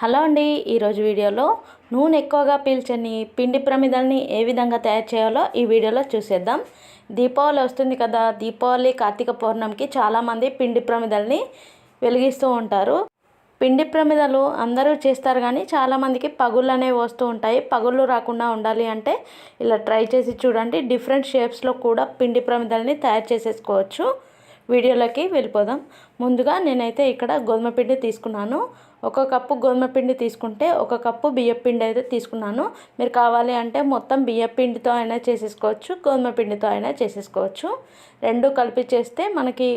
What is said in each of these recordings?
Hello అండి ఈరోజు వీడియోలో నూనె ఎక్కువగా పీల్చని పిండి ప్రమిదల్ని ఏ విధంగా తయారు చేయాలో ఈ వీడియోలో చూసేద్దాం. దీపావళి వస్తుంది కదా దీపావళి కార్తీక పౌర్ణమికి చాలామంది పిండి ప్రమిదల్ని వెలిగిస్తూ ఉంటారు. పిండి ప్రమిదలు అందరూ చేస్తారు కానీ చాలామందికి పగుళ్ళు అనేవి వస్తూ ఉంటాయి. పగుళ్ళు రాకుండా ఉండాలి అంటే ఇలా ట్రై చేసి చూడండి. డిఫరెంట్ షేప్స్లో కూడా పిండి ప్రమిదల్ని తయారు చేసేసుకోవచ్చు. వీడియోలోకి వెళ్ళిపోదాం. ముందుగా నేనైతే ఇక్కడ గోధుమ పిండి తీసుకున్నాను. ఒక కప్పు గోధుమ పిండి తీసుకుంటే ఒక కప్పు బియ్యం పిండి అయితే తీసుకున్నాను. మీరు కావాలి అంటే మొత్తం బియ్యం పిండితో అయినా చేసేసుకోవచ్చు గోధుమ పిండితో అయినా చేసేసుకోవచ్చు. రెండు కలిపి చేస్తే మనకి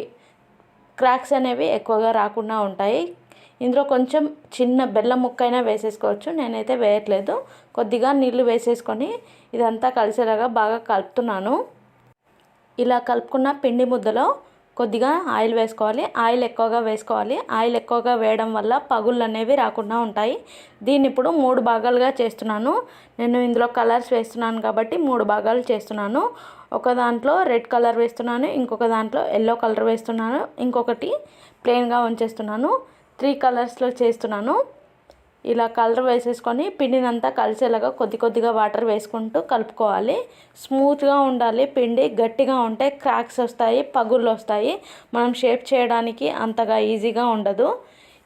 క్రాక్స్ అనేవి ఎక్కువగా రాకుండా ఉంటాయి. ఇందులో కొంచెం చిన్న బెల్లం ముక్క అయినా వేసేసుకోవచ్చు. నేనైతే వేయట్లేదు. కొద్దిగా నీళ్ళు వేసేసుకొని ఇదంతా కలిసేలాగా బాగా కలుపుతున్నాను. ఇలా కలుపుకున్న పిండి ముద్దలో కొద్దిగా ఆయిల్ వేసుకోవాలి. ఆయిల్ ఎక్కువగా వేసుకోవాలి. ఆయిల్ ఎక్కువగా వేయడం వల్ల పగుళ్ళు అనేవి రాకుండా ఉంటాయి. దీన్ని ఇప్పుడు మూడు భాగాలుగా చేస్తున్నాను. నేను ఇందులో కలర్స్ వేస్తున్నాను కాబట్టి మూడు భాగాలు చేస్తున్నాను. ఒక దాంట్లో రెడ్ కలర్ వేస్తున్నాను. ఇంకొక దాంట్లో ఎల్లో కలర్ వేస్తున్నాను. ఇంకొకటి ప్లెయిన్గా ఉంచేస్తున్నాను. త్రీ కలర్స్లో చేస్తున్నాను. ఇలా కలర్ వేసేసుకొని పిండినంతా కలిసేలాగా కొద్ది కొద్దిగా వాటర్ వేసుకుంటూ కలుపుకోవాలి. స్మూత్గా ఉండాలి. పిండి గట్టిగా ఉంటే క్రాక్స్ వస్తాయి పగుళ్ళు వస్తాయి. మనం షేప్ చేయడానికి అంతగా ఈజీగా ఉండదు.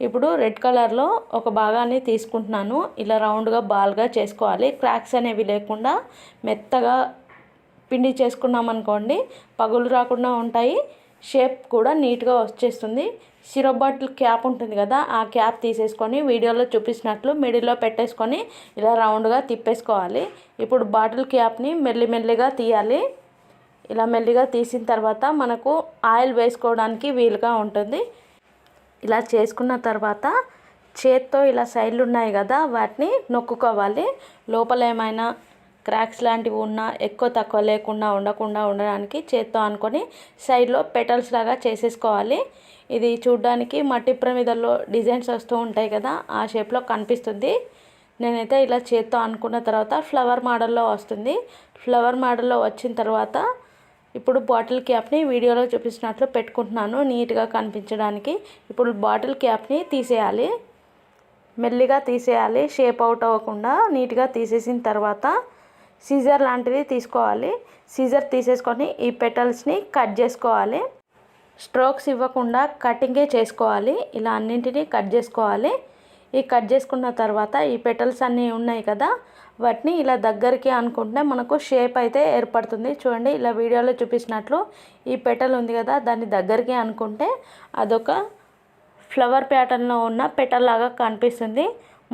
ఇప్పుడు రెడ్ కలర్లో ఒక భాగాన్ని తీసుకుంటున్నాను. ఇలా రౌండ్గా బాల్గా చేసుకోవాలి. క్రాక్స్ అనేవి లేకుండా మెత్తగా పిండి చేసుకున్నాం అనుకోండి పగులు రాకుండా ఉంటాయి. షేప్ కూడా నీట్గా వచ్చేస్తుంది. సిరప్ బాటిల్ క్యాప్ ఉంటుంది కదా ఆ క్యాప్ తీసేసుకొని వీడియోలో చూపించినట్లు మిడిల్లో పెట్టేసుకొని ఇలా రౌండ్గా తిప్పేసుకోవాలి. ఇప్పుడు బాటిల్ క్యాప్ని మెల్లిమెల్లిగా తీయాలి. ఇలా మెల్లిగా తీసిన తర్వాత మనకు ఆయిల్ వేసుకోవడానికి వీలుగా ఉంటుంది. ఇలా చేసుకున్న తర్వాత చేత్తో ఇలా సైడ్లు ఉన్నాయి కదా వాటిని నొక్కుకోవాలి. లోపల ఏమైనా క్రాక్స్ లాంటివి ఉన్నా ఎక్కువ తక్కువ లేకుండా ఉండకుండా ఉండడానికి చేత్తో అనుకొని సైడ్లో పెటల్స్ లాగా చేసేసుకోవాలి. ఇది చూడ్డానికి మట్టి ప్రమిదల్లో డిజైన్స్ వస్తూ ఉంటాయి కదా ఆ షేప్లో కనిపిస్తుంది. నేనైతే ఇలా చేత్తో అనుకున్న తర్వాత ఫ్లవర్ మోడల్లో వస్తుంది. ఫ్లవర్ మోడల్లో వచ్చిన తర్వాత ఇప్పుడు బాటిల్ క్యాప్ని వీడియోలో చూపించినట్లు పెట్టుకుంటున్నాను నీట్గా కనిపించడానికి. ఇప్పుడు బాటిల్ క్యాప్ని తీసేయాలి. మెల్లిగా తీసేయాలి షేప్ అవుట్ అవ్వకుండా నీట్గా తీసేసిన తర్వాత సీజర్ లాంటిది తీసుకోవాలి. సీజర్ తీసేసుకొని ఈ పెటల్స్ని కట్ చేసుకోవాలి. స్ట్రోక్స్ ఇవ్వకుండా కటింగే చేసుకోవాలి. ఇలా అన్నింటినీ కట్ చేసుకోవాలి. ఈ కట్ చేసుకున్న తర్వాత ఈ పెటల్స్ అన్నీ ఉన్నాయి కదా వాటిని ఇలా దగ్గరికి అనుకుంటే మనకు షేప్ అయితే ఏర్పడుతుంది. చూడండి ఇలా వీడియోలో చూపించినట్లు ఈ పెటల్ ఉంది కదా దాన్ని దగ్గరికి అనుకుంటే అదొక ఫ్లవర్ ప్యాటర్న్లో ఉన్న పెటల్ లాగా కనిపిస్తుంది.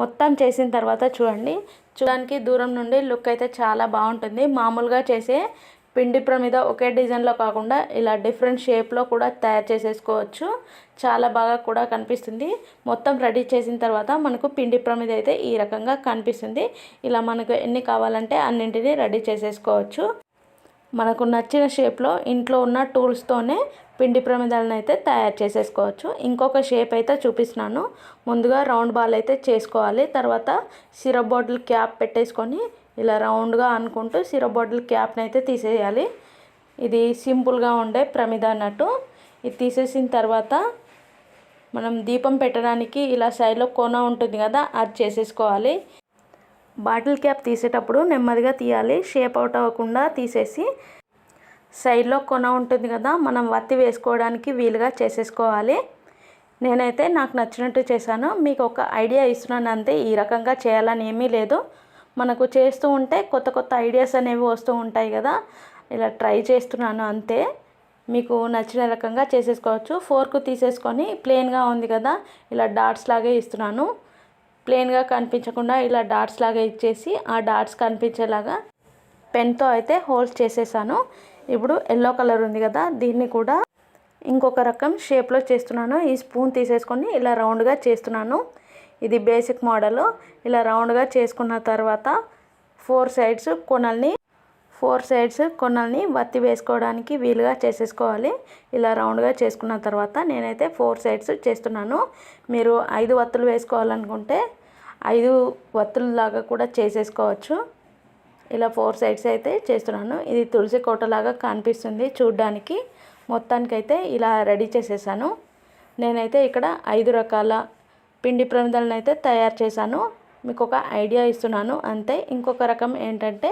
మొత్తం చేసిన తర్వాత చూడండి. చూడడానికి దూరం నుండి లుక్ అయితే చాలా బాగుంటుంది. మామూలుగా చేసే పిండి ప్రమిద ఒకే డిజైన్లో కాకుండా ఇలా డిఫరెంట్ షేప్లో కూడా తయారు చేసేసుకోవచ్చు. చాలా బాగా కూడా కనిపిస్తుంది. మొత్తం రెడీ చేసిన తర్వాత మనకు పిండి ప్రమిద అయితే ఈ రకంగా కనిపిస్తుంది. ఇలా మనకు ఎన్ని కావాలంటే అన్నింటినీ రెడీ చేసేసుకోవచ్చు. మనకు నచ్చిన షేప్లో ఇంట్లో ఉన్న టూల్స్తోనే పిండి ప్రమిదాలను అయితే తయారు చేసేసుకోవచ్చు. ఇంకొక షేప్ అయితే చూపిస్తున్నాను. ముందుగా రౌండ్ బాల్ అయితే చేసుకోవాలి. తర్వాత సిరప్ బాటిల్ క్యాప్ పెట్టేసుకొని ఇలా రౌండ్గా అనుకుంటూ సిరప్ బాటిల్ క్యాప్ని అయితే తీసేయాలి. ఇది సింపుల్గా ఉండే ప్రమిద అన్నట్టు. ఇది తీసేసిన తర్వాత మనం దీపం పెట్టడానికి ఇలా సైడ్లో కోన ఉంటుంది కదా అది చేసేసుకోవాలి. బాటిల్ క్యాప్ తీసేటప్పుడు నెమ్మదిగా తీయాలి. షేప్ అవుట్ అవ్వకుండా తీసేసి సైడ్లో కొన ఉంటుంది కదా మనం వత్తి వేసుకోవడానికి వీలుగా చేసేసుకోవాలి. నేనైతే నాకు నచ్చినట్టు చేశాను. మీకు ఒక ఐడియా ఇస్తున్నాను అంతే ఈ రకంగా చేయాలని ఏమీ లేదు. మనకు చేస్తూ ఉంటే కొత్త కొత్త ఐడియాస్ అనేవి వస్తూ ఉంటాయి కదా ఇలా ట్రై చేస్తున్నాను అంతే. మీకు నచ్చిన రకంగా చేసేసుకోవచ్చు. ఫోర్క్ తీసేసుకొని ప్లెయిన్గా ఉంది కదా ఇలా డాట్స్ లాగే ఇస్తున్నాను. ప్లెయిన్గా కనిపించకుండా ఇలా డాట్స్ లాగా ఇచ్చేసి ఆ డాట్స్ కనిపించేలాగా పెన్తో అయితే హోల్స్ చేసేసాను. ఇప్పుడు ఎల్లో కలర్ ఉంది కదా దీన్ని కూడా ఇంకొక రకం షేప్లో చేస్తున్నాను. ఈ స్పూన్ తీసేసుకొని ఇలా రౌండ్గా చేస్తున్నాను. ఇది బేసిక్ మోడల్ ఇలా రౌండ్గా చేసుకున్న తర్వాత ఫోర్ సైడ్స్ కొనల్ని ఫోర్ సైడ్స్ కొనల్ని వత్తి వేసుకోవడానికి వీలుగా చేసేసుకోవాలి. ఇలా రౌండ్గా చేసుకున్న తర్వాత నేనైతే ఫోర్ సైడ్స్ చేస్తున్నాను. మీరు ఐదు వత్తులు వేసుకోవాలనుకుంటే ఐదు వత్తులలాగా కూడా చేసేసుకోవచ్చు. ఇలా ఫోర్ సైడ్స్ అయితే చేస్తున్నాను. ఇది తులసి కోటలాగా కనిపిస్తుంది చూడ్డానికి. మొత్తానికైతే ఇలా రెడీ చేసేసాను. నేనైతే ఇక్కడ ఐదు రకాల పిండి ప్రమిదలను అయితే తయారు చేశాను. మీకు ఒక ఐడియా ఇస్తున్నాను. అంతే ఇంకొక రకం ఏంటంటే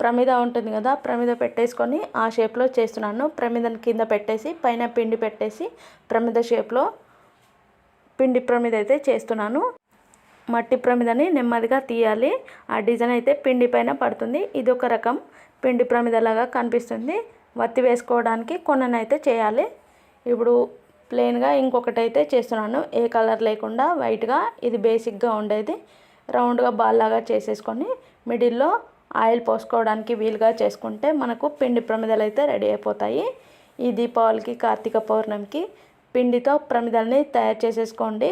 ప్రమిద ఉంటుంది కదా ప్రమిద పెట్టేసుకొని ఆ షేప్లో చేస్తున్నాను. ప్రమిదను కింద పెట్టేసి పైన పిండి పెట్టేసి ప్రమిద షేప్లో పిండి ప్రమిద అయితే చేస్తున్నాను. మట్టి ప్రమిదని నెమ్మదిగా తీయాలి. ఆ డిజైన్ అయితే పిండి పైన పడుతుంది. ఇది ఒక రకం పిండి ప్రమిదలాగా కనిపిస్తుంది. వత్తి వేసుకోవడానికి కొన్ననైతే చేయాలి. ఇప్పుడు ప్లెయిన్గా ఇంకొకటి అయితే చేస్తున్నాను. ఏ కలర్ లేకుండా వైట్గా ఇది బేసిక్గా ఉండేది. రౌండ్గా బాల్ లాగా చేసేసుకొని మిడిల్లో ఆయిల్ పోసుకోవడానికి వీలుగా చేసుకుంటే మనకు పిండి ప్రమిదలు అయితే రెడీ అయిపోతాయి. ఈ దీపావళికి కార్తీక పౌర్ణమికి పిండితో ప్రమిదల్ని తయారు చేసేసుకోండి.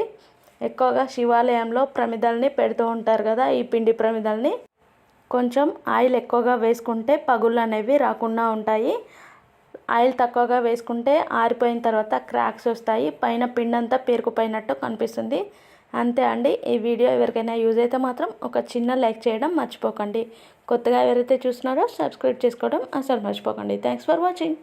ఎక్కువగా శివాలయంలో ప్రమిదల్ని పెడుతూ ఉంటారు కదా ఈ పిండి ప్రమిదల్ని. కొంచెం ఆయిల్ ఎక్కువగా వేసుకుంటే పగుళ్ళు అనేవి రాకుండా ఉంటాయి. ఆయిల్ తక్కువగా వేసుకుంటే ఆరిపోయిన తర్వాత క్రాక్స్ వస్తాయి. పైన పిండంతా పేరుకుపోయినట్టు కనిపిస్తుంది. అంతే అండి. ఈ వీడియో ఎవరికైనా యూజ్ అయితే మాత్రం ఒక చిన్న లైక్ చేయడం మర్చిపోకండి. కొత్తగా ఎవరైతే చూస్తున్నారో సబ్స్క్రైబ్ చేసుకోవడం అసలు మర్చిపోకండి. Thanks for watching.